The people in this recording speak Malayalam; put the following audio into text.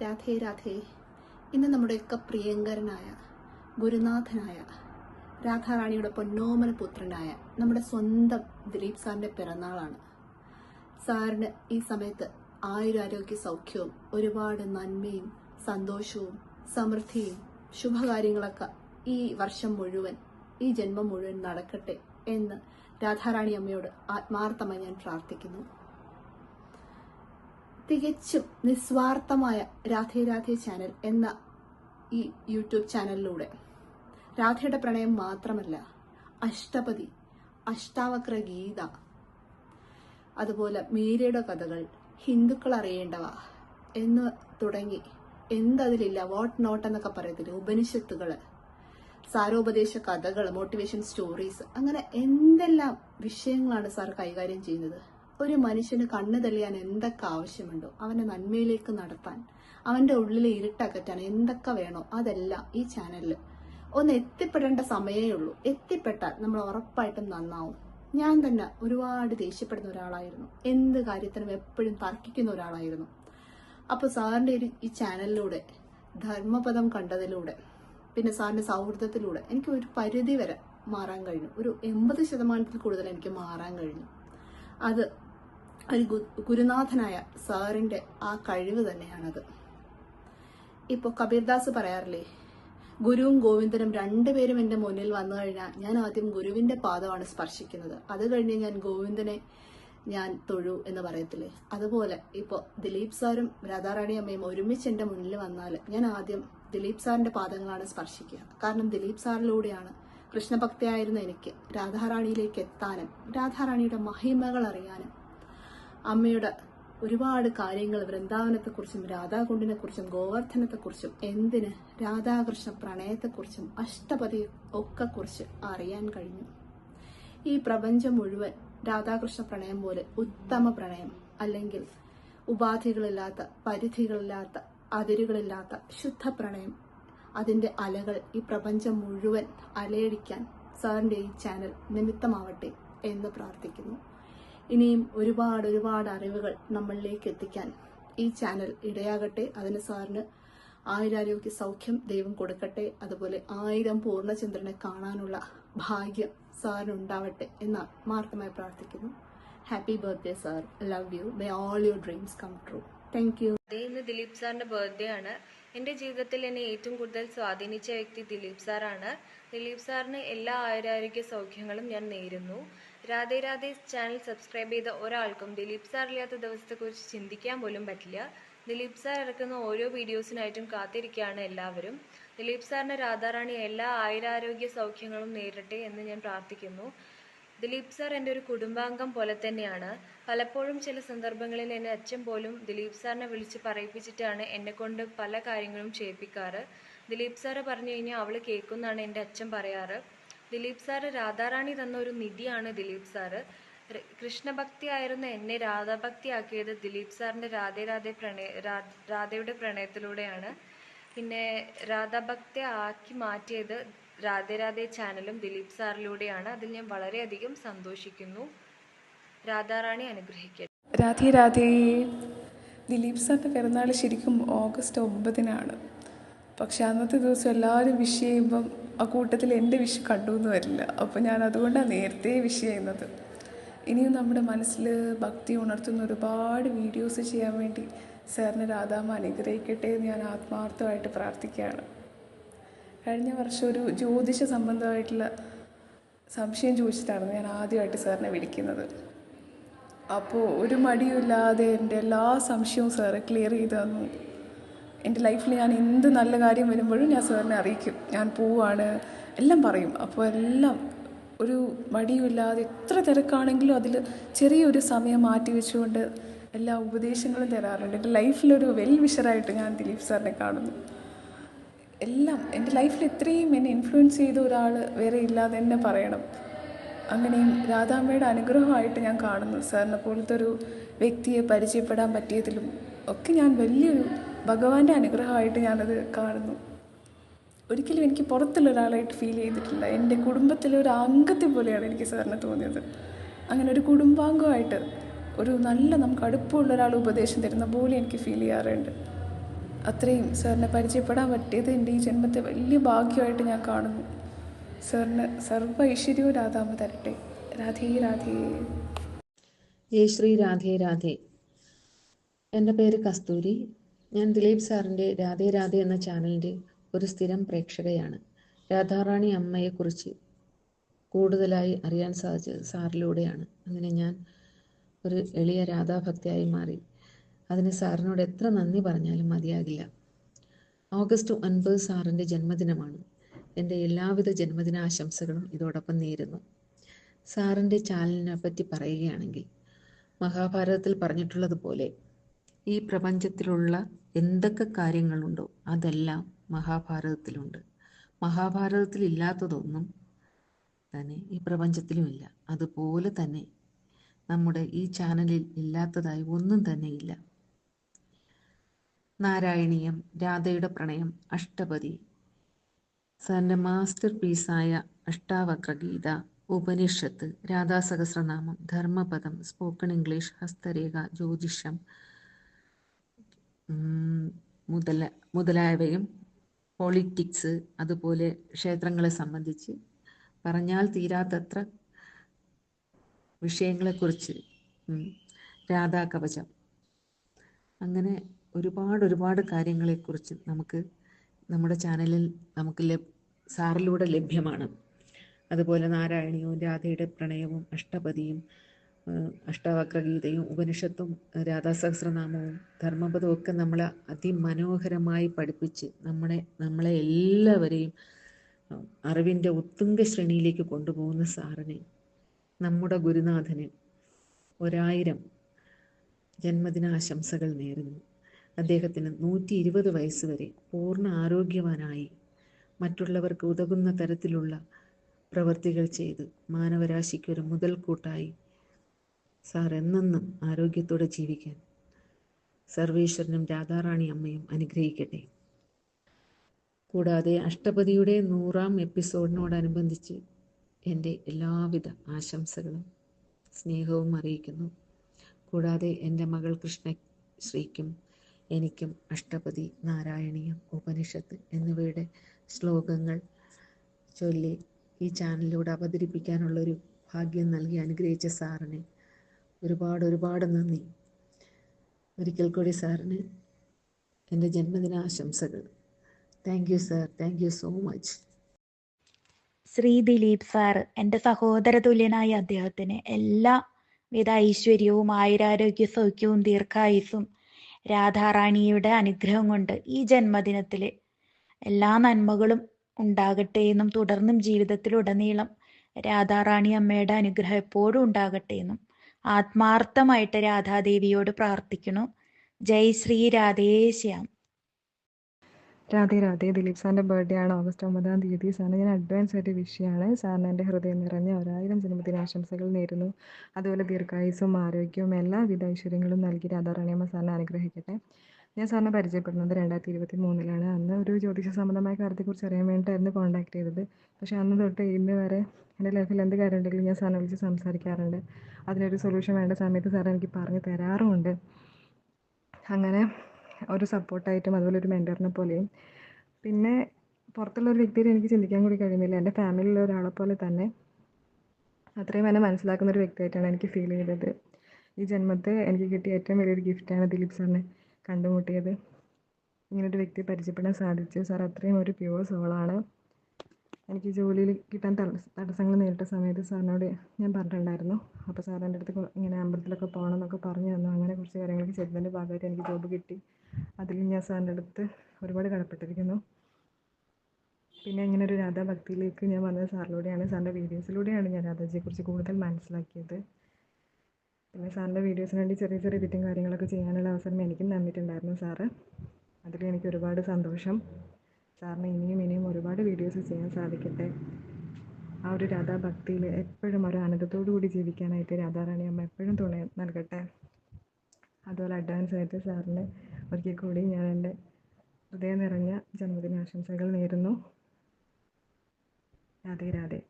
രാധേ രാധേ. ഇന്ന് നമ്മുടെയൊക്കെ പ്രിയങ്കരനായ ഗുരുനാഥനായ രാധാറാണിയുടെ പൊന്നോമന പുത്രനായ നമ്മുടെ സ്വന്തം ദിലീപ് സാറിന്റെ പിറന്നാളാണ്. സാറിന് ഈ സമയത്ത് ആയുരാരോഗ്യ സൗഖ്യവും ഒരുപാട് നന്മയും സന്തോഷവും സമൃദ്ധിയും ശുഭകാര്യങ്ങളൊക്കെ ഈ വർഷം മുഴുവൻ ഈ ജന്മം മുഴുവൻ നടക്കട്ടെ എന്ന് രാധാറാണി അമ്മയോട് ആത്മാർത്ഥമായി ഞാൻ പ്രാർത്ഥിക്കുന്നു. തികച്ചും നിസ്വാർത്ഥമായ രാധേ രാധേ ചാനൽ എന്ന ഈ യൂട്യൂബ് ചാനലിലൂടെ. രാധയുടെ പ്രണയം മാത്രമല്ല അഷ്ടപതി അഷ്ടാവക്ര ഗീത അതുപോലെ മീരയുടെ കഥകൾ ഹിന്ദുക്കൾ അറിയേണ്ടവ എന്ന് തുടങ്ങി എന്തതിലില്ല വാട്ട് നോട്ട് എന്നൊക്കെ പറയത്തില്ല ഉപനിഷത്തുകൾ സാരോപദേശ കഥകൾ മോട്ടിവേഷൻ സ്റ്റോറീസ് അങ്ങനെ എന്തെല്ലാം വിഷയങ്ങളാണ് സാർ കൈകാര്യം ചെയ്യുന്നത്? ഒരു മനുഷ്യന് കണ്ണു തെളിയാൻ എന്തൊക്കെ ആവശ്യമുണ്ടോ അവനെ നന്മയിലേക്ക് നടത്താൻ അവന്റെ ഉള്ളിലെ ഇരുട്ടകറ്റാൻ എന്തൊക്കെ വേണോ അതെല്ലാം ഈ ചാനലിൽ ഒന്ന് എത്തിപ്പെടേണ്ട സമയമേ ഉള്ളൂ. എത്തിപ്പെട്ടാൽ നമ്മൾ ഉറപ്പായിട്ടും നന്നാവും. ഞാൻ തന്നെ ഒരുപാട് ദേഷ്യപ്പെടുന്ന ഒരാളായിരുന്നു. എന്ത് കാര്യത്തിനും എപ്പോഴും തർക്കിക്കുന്ന ഒരാളായിരുന്നു. അപ്പോൾ സാറിന്റെ ഒരു ഈ ചാനലിലൂടെ ധർമ്മപദം കണ്ടതിലൂടെ പിന്നെ സാറിന്റെ സൗഹൃദത്തിലൂടെ എനിക്ക് ഒരു പരിധി വരെ മാറാൻ കഴിഞ്ഞു. ഒരു എൺപത് ശതമാനത്തിൽ കൂടുതൽ എനിക്ക് മാറാൻ കഴിഞ്ഞു. അത് ഒരു ഗുരുനാഥനായ സാറിന്റെ ആ കഴിവ് തന്നെയാണത്. ഇപ്പോൾ കബീർദാസ് പറയാറില്ലേ ഗുരുവും ഗോവിന്ദനും രണ്ടുപേരും എന്റെ മുന്നിൽ വന്നു കഴിഞ്ഞാൽ ഞാൻ ആദ്യം ഗുരുവിന്റെ പാദമാണ് സ്പർശിക്കുന്നത്. അത് കഴിഞ്ഞ് ഞാൻ ഗോവിന്ദനെ ഞാൻ തൊഴു എന്ന് പറയത്തില്ലേ? അതുപോലെ ഇപ്പോൾ ദിലീപ് സാറും രാധാറാണി അമ്മയും ഒരുമിച്ച് എന്റെ മുന്നിൽ വന്നാൽ ഞാൻ ആദ്യം ദിലീപ് സാറിന്റെ പാദങ്ങളാണ് സ്പർശിക്കുക. കാരണം ദിലീപ് സാറിലൂടെയാണ് കൃഷ്ണഭക്തിയായിരുന്ന എനിക്ക് രാധാറാണിയിലേക്ക് എത്താനും രാധാറാണിയുടെ മഹിമകൾ അറിയാനും അമ്മയുടെ ഒരുപാട് കാര്യങ്ങൾ വൃന്ദാവനത്തെക്കുറിച്ചും രാധാകുണ്ടിനെക്കുറിച്ചും ഗോവർദ്ധനത്തെക്കുറിച്ചും എന്തിന് രാധാകൃഷ്ണ പ്രണയത്തെക്കുറിച്ചും അഷ്ടപതി ഒക്കെ കുറിച്ച് അറിയാൻ കഴിഞ്ഞു. ഈ പ്രപഞ്ചം മുഴുവൻ രാധാകൃഷ്ണ പ്രണയം പോലെ ഉത്തമ പ്രണയം അല്ലെങ്കിൽ ഉപാധികളില്ലാത്ത പരിധികളില്ലാത്ത അതിരുകളില്ലാത്ത ശുദ്ധ പ്രണയം. അതിന്റെ അലകൾ ഈ പ്രപഞ്ചം മുഴുവൻ അലയടിക്കാൻ സാറിന്റെ ഈ ചാനൽ നിമിത്തമാവട്ടെ എന്ന് പ്രാർത്ഥിക്കുന്നു. ഇനിയും ഒരുപാട് ഒരുപാട് അറിവുകൾ നമ്മളിലേക്ക് എത്തിക്കാൻ ഈ ചാനൽ ഇടയാകട്ടെ. അതിന് സാറിന് ആയുരാരോഗ്യ സൗഖ്യം ദൈവം കൊടുക്കട്ടെ. അതുപോലെ ആയിരം പൂർണചന്ദ്രനെ കാണാനുള്ള ഭാഗ്യം സാറിന് ഉണ്ടാവട്ടെ എന്ന് ആത്മാർത്ഥമായി പ്രാർത്ഥിക്കുന്നു happy birthday sir love you may all your dreams come true thank you ഇന്ന് ദിലീപ് സാറിന്റെ ബർത്ത്ഡേ ആണ്. എന്റെ ജീവിതത്തിൽ എന്നെ ഏറ്റവും കൂടുതൽ സ്വാധീനിച്ച വ്യക്തി ദിലീപ് സാറാണ്. ദിലീപ് സാറിന് എല്ലാ ആയുരാരോഗ്യ സൗഖ്യങ്ങളും ഞാൻ നേരുന്നു. രാധേ രാധേ ചാനൽ സബ്സ്ക്രൈബ് ചെയ്ത ഒരാൾക്കും ദിലീപ് സാർ ഇല്ലാത്ത ദിവസത്തെക്കുറിച്ച് ചിന്തിക്കാൻ പോലും പറ്റില്ല. ദിലീപ് സാർ ഇറക്കുന്ന ഓരോ വീഡിയോസിനായിട്ടും കാത്തിരിക്കുകയാണ് എല്ലാവരും. ദിലീപ് സാറിന് രാധാറാണി എല്ലാ ആയുരാരോഗ്യ സൗഖ്യങ്ങളും നേരിട്ടെ എന്ന് ഞാൻ പ്രാർത്ഥിക്കുന്നു. ദിലീപ് സാർ എന്റെ ഒരു കുടുംബാംഗം പോലെ തന്നെയാണ്. പലപ്പോഴും ചില സന്ദർഭങ്ങളിൽ എന്റെ അച്ഛൻ പോലും ദിലീപ് സാറിനെ വിളിച്ച് പറയിപ്പിച്ചിട്ടാണ് എന്നെ കൊണ്ട് പല കാര്യങ്ങളും ചെയ്യിപ്പിക്കാറ്. ദിലീപ് സാറ് പറഞ്ഞു കഴിഞ്ഞാൽ അവൾ കേൾക്കുന്നാണ് എന്റെ അച്ഛൻ പറയാറ്. ദിലീപ് സാറ് രാധാറാണി തന്ന ഒരു നിധിയാണ് ദിലീപ് സാറ്. കൃഷ്ണഭക്തി ആയിരുന്ന എന്നെ രാധാഭക്തിയാക്കിയത് ദിലീപ് സാറിന്റെ രാധേ രാധേ പ്രണയ രാധയുടെ പ്രണയത്തിലൂടെയാണ്. പിന്നെ രാധാഭക്തി ആക്കി മാറ്റിയത് രാധേ രാധേ ചാനലും ദിലീപ് സാറിലൂടെയാണ്. അതിൽ ഞാൻ വളരെയധികം സന്തോഷിക്കുന്നു. രാധാറാണി അനുഗ്രഹിക്കട്ടെ. രാധേ രാധേ. ദിലീപ് സാറിന്റെ പിറന്നാൾ ശരിക്കും ഓഗസ്റ്റ് ഒമ്പതിനാണ്. പക്ഷെ അന്നത്തെ ദിവസം എല്ലാവരും വിഷ് ചെയ്യുമ്പം ആ കൂട്ടത്തിൽ എന്റെ വിഷ് കണ്ടു എന്ന് വരില്ല. അപ്പോൾ ഞാൻ അതുകൊണ്ടാണ് നേരത്തെ വിഷ് ചെയ്യുന്നത്. ഇനിയും നമ്മുടെ മനസ്സിൽ ഭക്തി ഉണർത്തുന്ന ഒരുപാട് വീഡിയോസ് ചെയ്യാൻ വേണ്ടി സാറിന് രാധാമ്മ അനുഗ്രഹിക്കട്ടെ എന്ന് ഞാൻ ആത്മാർത്ഥമായിട്ട് പ്രാർത്ഥിക്കുകയാണ്. കഴിഞ്ഞ വർഷം ഒരു ജ്യോതിഷ സംബന്ധമായിട്ടുള്ള സംശയം ചോദിച്ചിട്ടാണ് ഞാൻ ആദ്യമായിട്ട് സാറിനെ വിളിക്കുന്നത്. അപ്പോൾ ഒരു മടിയുമില്ലാതെ എന്റെ എല്ലാ സംശയവും സാറ് ക്ലിയർ ചെയ്തു തന്നു. എന്റെ ലൈഫിൽ ഞാൻ എന്ത് നല്ല കാര്യം വരുമ്പോഴും ഞാൻ സാറിനെ അറിയിക്കും. ഞാൻ പോവാണ്. എല്ലാം പറയും. അപ്പോൾ എല്ലാം ഒരു മടിയുമില്ലാതെ എത്ര തിരക്കാണെങ്കിലും അതിൽ ചെറിയൊരു സമയം മാറ്റി വെച്ചുകൊണ്ട് എല്ലാ ഉപദേശങ്ങളും തരാറുണ്ട്. എന്റെ ലൈഫിലൊരു വെൽ വിഷറായിട്ട് ഞാൻ ദിലീപ് സാറിനെ കാണുന്നു. എല്ലാം എന്റെ ലൈഫിൽ ഇത്രയും എന്നെ ഇൻഫ്ലുവൻസ് ചെയ്ത ഒരാൾ വേറെ ഇല്ലാതെ തന്നെ പറയണം. അങ്ങനെയും രാധാമ്മയുടെ അനുഗ്രഹമായിട്ട് ഞാൻ കാണുന്നു സാറിനെ പോലത്തെ ഒരു വ്യക്തിയെ പരിചയപ്പെടാൻ പറ്റിയതിലും ഒക്കെ ഞാൻ വലിയൊരു ഭഗവാന്റെ അനുഗ്രഹമായിട്ട് ഞാനത് കാണുന്നു. ഒരിക്കലും എനിക്ക് പുറത്തുള്ള ഒരാളായിട്ട് ഫീൽ ചെയ്തിട്ടില്ല. എന്റെ കുടുംബത്തിലെ ഒരു അംഗത്തെ പോലെയാണ് എനിക്ക് സാറിന് തോന്നിയത്. അങ്ങനെ ഒരു കുടുംബാംഗമായിട്ട് ഒരു നല്ല നമുക്ക് അടുപ്പമുള്ള ഒരാൾ ഉപദേശം തരുന്ന പോലെ എനിക്ക് ഫീൽ ചെയ്യാറുണ്ട്. അത്രയും സാറിനെ പരിചയപ്പെടാൻ പറ്റിയത് എന്റെ ഈ ജന്മത്തെ വലിയ ഭാഗ്യമായിട്ട് ഞാൻ കാണുന്നു. സാറിന് സർവ ഐശ്വര്യവും രാധാമ്മ തരട്ടെ. രാധേ രാധേ. ജയ ശ്രീ രാധേ രാധേ. എന്റെ പേര് കസ്തൂരി. ഞാൻ ദിലീപ് സാറിന്റെ രാധേ രാധേ എന്ന ചാനലിന്റെ ഒരു സ്ഥിരം പ്രേക്ഷകയാണ്. രാധാറാണി അമ്മയെക്കുറിച്ച് കൂടുതലായി അറിയാൻ സാധിച്ചത് സാറിലൂടെയാണ്. അങ്ങനെ ഞാൻ ഒരു എളിയ രാധാഭക്തിയായി മാറി. അതിന് സാറിനോട് എത്ര നന്ദി പറഞ്ഞാലും മതിയാകില്ല. ഓഗസ്റ്റ് ഒൻപത് സാറിന്റെ ജന്മദിനമാണ്. എന്റെ എല്ലാവിധ ജന്മദിനാശംസകളും ഇതോടൊപ്പം നേരുന്നു. സാറിന്റെ ചാനലിനെ പറ്റി പറയുകയാണെങ്കിൽ മഹാഭാരതത്തിൽ പറഞ്ഞിട്ടുള്ളതുപോലെ ഈ പ്രപഞ്ചത്തിലുള്ള എന്തൊക്കെ കാര്യങ്ങളുണ്ടോ അതെല്ലാം മഹാഭാരതത്തിലുണ്ട്. മഹാഭാരതത്തിൽ ഇല്ലാത്തതൊന്നും തന്നെ ഈ പ്രപഞ്ചത്തിലുമില്ല അതുപോലെ തന്നെ നമ്മുടെ ഈ ചാനലിൽ ഇല്ലാത്തതായി ഒന്നും തന്നെ ഇല്ല. നാരായണീയം രാധയുടെ പ്രണയം അഷ്ടപതി സാറിന്റെ മാസ്റ്റർ പീസായ അഷ്ടാവക്രഗീത ഉപനിഷത്ത് രാധാസഹസ്രനാമം ധർമ്മപദം സ്പോക്കൺ ഇംഗ്ലീഷ് ഹസ്തരേഖ ജ്യോതിഷം മുതല മുതലായവയും പൊളിറ്റിക്സ് അതുപോലെ ക്ഷേത്രങ്ങളെ സംബന്ധിച്ച് പറഞ്ഞാൽ തീരാത്തത്ര വിഷയങ്ങളെക്കുറിച്ച് രാധാ കവചം അങ്ങനെ ഒരുപാട് ഒരുപാട് കാര്യങ്ങളെക്കുറിച്ച് നമുക്ക് നമ്മുടെ ചാനലിൽ നമുക്ക് ലഭ് സാറിലൂടെ ലഭ്യമാണ്. അതുപോലെ നാരായണിയും രാധയുടെ പ്രണയവും അഷ്ടപതിയും അഷ്ടാവക്രഗീതയും ഉപനിഷത്തും രാധാസഹസ്രനാമവും ധർമ്മപദവും ഒക്കെ നമ്മളെ അതിമനോഹരമായി പഠിപ്പിച്ച് നമ്മളെ നമ്മളെ എല്ലാവരെയും അറിവിന്റെ ഉത്തുംഗ ശ്രേണിയിലേക്ക് കൊണ്ടുപോകുന്ന സാറിനെ നമ്മുടെ ഗുരുനാഥന് ഒരായിരം ജന്മദിനാശംസകൾ നേരുന്നു. അദ്ദേഹത്തിന് നൂറ്റി ഇരുപത് വയസ്സ് വരെ പൂർണ ആരോഗ്യവാനായി മറ്റുള്ളവർക്ക് ഉതകുന്ന തരത്തിലുള്ള പ്രവൃത്തികൾ ചെയ്ത് മാനവരാശിക്കൊരു മുതൽക്കൂട്ടായി സാർ എന്നെന്നും ആരോഗ്യത്തോടെ ജീവിക്കാൻ. സർവേശ്വരനും രാധാറാണി അമ്മയും അനുഗ്രഹിക്കട്ടെ. കൂടാതെ അഷ്ടപതിയുടെ നൂറാം എപ്പിസോഡിനോടനുബന്ധിച്ച് എന്റെ എല്ലാവിധ ആശംസകളും സ്നേഹവും അറിയിക്കുന്നു. കൂടാതെ എന്റെ മകൾ കൃഷ്ണശ്രീക്കും എനിക്കും അഷ്ടപതി നാരായണീയം ഉപനിഷത്ത് എന്നിവയുടെ ശ്ലോകങ്ങൾ ചൊല്ലി ഈ ചാനലിലൂടെ അവതരിപ്പിക്കാനുള്ളൊരു ഭാഗ്യം നൽകി അനുഗ്രഹിച്ച സാറിന് ഒരുപാട് ഒരുപാട് നന്ദി. ഒരിക്കൽ കൂടി സാറിന് എന്റെ ജന്മദിനാശംസകൾ. Thank you sir thank you so much Shri Dileep sir എന്റെ സഹോദര തുല്യനായ അദ്ദേഹത്തിന് എല്ലാവിധ ഐശ്വര്യവും ആയുരാരോഗ്യ സൗഖ്യവും ദീർഘായുസും രാധാറാണിയുടെ അനുഗ്രഹം കൊണ്ട് ഈ ജന്മദിനത്തിൽ എല്ലാ നന്മകളും ഉണ്ടാകട്ടെ എന്നും തുടർന്നും ജീവിതത്തിലുടനീളം രാധാറാണി അമ്മയുടെ അനുഗ്രഹം എപ്പോഴും ഉണ്ടാകട്ടെ എന്നും ആത്മാർത്ഥമായിട്ട് രാധാദേവിയോട് പ്രാർത്ഥിക്കുന്നു. ജയ് ശ്രീ രാധേ ശ്യാം. രാധേ രാധേ. ദിലീപ് സാറിന്റെ ബർത്ത്ഡേ ആണ് ഓഗസ്റ്റ് ഒമ്പതാം തീയതി. സാറിന് ഞാൻ അഡ്വാൻസ് ആയിട്ട് വിഷ് ചെയ്യാണ്. സാറിന് എന്റെ ഹൃദയം നിറഞ്ഞ ഒരായിരം ജന്മദിനാശംസകൾ നേരുന്നു. അതുപോലെ ദീർഘായുസ്സും ആരോഗ്യവും എല്ലാവിധ ഐശ്വര്യങ്ങളും നൽകി രാധാറാണിയമ്മ സാറിനെ അനുഗ്രഹിക്കട്ടെ. ഞാൻ സാറിനെ പരിചയപ്പെടുന്നത് രണ്ടായിരത്തി ഇരുപത്തി മൂന്നിലാണ് അന്ന് ഒരു ജ്യോതിഷ സംബന്ധമായ കാര്യത്തെക്കുറിച്ച് അറിയാൻ വേണ്ടിയിട്ടായിരുന്നു കോൺടാക്ട് ചെയ്തത്. പക്ഷേ അന്ന് തൊട്ട് ഇന്ന് വരെ എന്റെ ലൈഫിൽ എന്ത് കാര്യം ഉണ്ടെങ്കിലും ഞാൻ സാറിനെ വിളിച്ച് സംസാരിക്കാറുണ്ട്. അതിനൊരു സൊല്യൂഷൻ വേണ്ട സമയത്ത് സാർ എനിക്ക് പറഞ്ഞു തരാറുമുണ്ട്. അങ്ങനെ ഒരു സപ്പോർട്ടായിട്ടും അതുപോലെ ഒരു മെന്ററിനെ പോലെയും. പിന്നെ പുറത്തുള്ള ഒരു വ്യക്തിയെ എനിക്ക് ചിന്തിക്കാൻ കൂടി കഴിയുന്നില്ല. എന്റെ ഫാമിലിയിലുള്ള ഒരാളെ പോലെ തന്നെ അത്രയും എന്നെ മനസ്സിലാക്കുന്ന ഒരു വ്യക്തിയായിട്ടാണ് എനിക്ക് ഫീൽ ചെയ്തത്. ഈ ജന്മത്തെ എനിക്ക് കിട്ടിയ ഏറ്റവും വലിയൊരു ഗിഫ്റ്റാണ് ദിലീപ് സാറിനെ. കണ്ടുമുട്ടിയത്. ഇങ്ങനൊരു വ്യക്തിയെ പരിചയപ്പെടാൻ സാധിച്ചു. സാർ അത്രയും ഒരു പ്യുവർ സോളാണ് എനിക്ക് ജോലിയിൽ കിട്ടാൻ തടസ്സ- തടസ്സങ്ങൾ നേരിട്ട സമയത്ത് സാറിനോട് ഞാൻ പറഞ്ഞിട്ടുണ്ടായിരുന്നു. അപ്പോൾ സാർ എന്റെ അടുത്ത് ഇങ്ങനെ അമ്പലത്തിലൊക്കെ പോകണം എന്നൊക്കെ പറഞ്ഞു തന്നു. അങ്ങനെ കുറച്ച് കാര്യങ്ങളൊക്കെ ചെയ്തതിന്റെ ഭാഗമായിട്ട് എനിക്ക് ജോബ് കിട്ടി. അതിൽ ഞാൻ സാറിന്റെ അടുത്ത് ഒരുപാട് കടപ്പെട്ടിരിക്കുന്നു. പിന്നെ ഇങ്ങനെ ഒരു രാധാഭക്തിയിലേക്ക് ഞാൻ വന്നത് സാറിലൂടെയാണ്. സാറിന്റെ വീഡിയോസിലൂടെയാണ് ഞാൻ രാധാജിയെക്കുറിച്ച് കൂടുതൽ മനസ്സിലാക്കിയത്. പിന്നെ സാറിന്റെ വീഡിയോസിന് വേണ്ടി ചെറിയ ചെറിയ എഡിറ്റും കാര്യങ്ങളൊക്കെ ചെയ്യാനുള്ള അവസരം എനിക്കും തന്നിട്ടുണ്ടായിരുന്നു സാറ്. അതിൽ എനിക്ക് ഒരുപാട് സന്തോഷം. സാറിന് ഇനിയും ഇനിയും ഒരുപാട് വീഡിയോസ് ചെയ്യാൻ സാധിക്കട്ടെ. ആ ഒരു രാധാഭക്തിയിൽ എപ്പോഴും ഒരു ആനന്ദത്തോടു കൂടി ജീവിക്കാനായിട്ട് രാധാറാണി അമ്മ എപ്പോഴും തുണ നൽകട്ടെ. അതുപോലെ അഡ്വാൻസ് ആയിട്ട് സാറിന് ഒരിക്കൽ കൂടി ഞാൻ എന്റെ ഹൃദയം നിറഞ്ഞ ജന്മദിനാശംസകൾ നേരുന്നു. രാധേ രാധേ.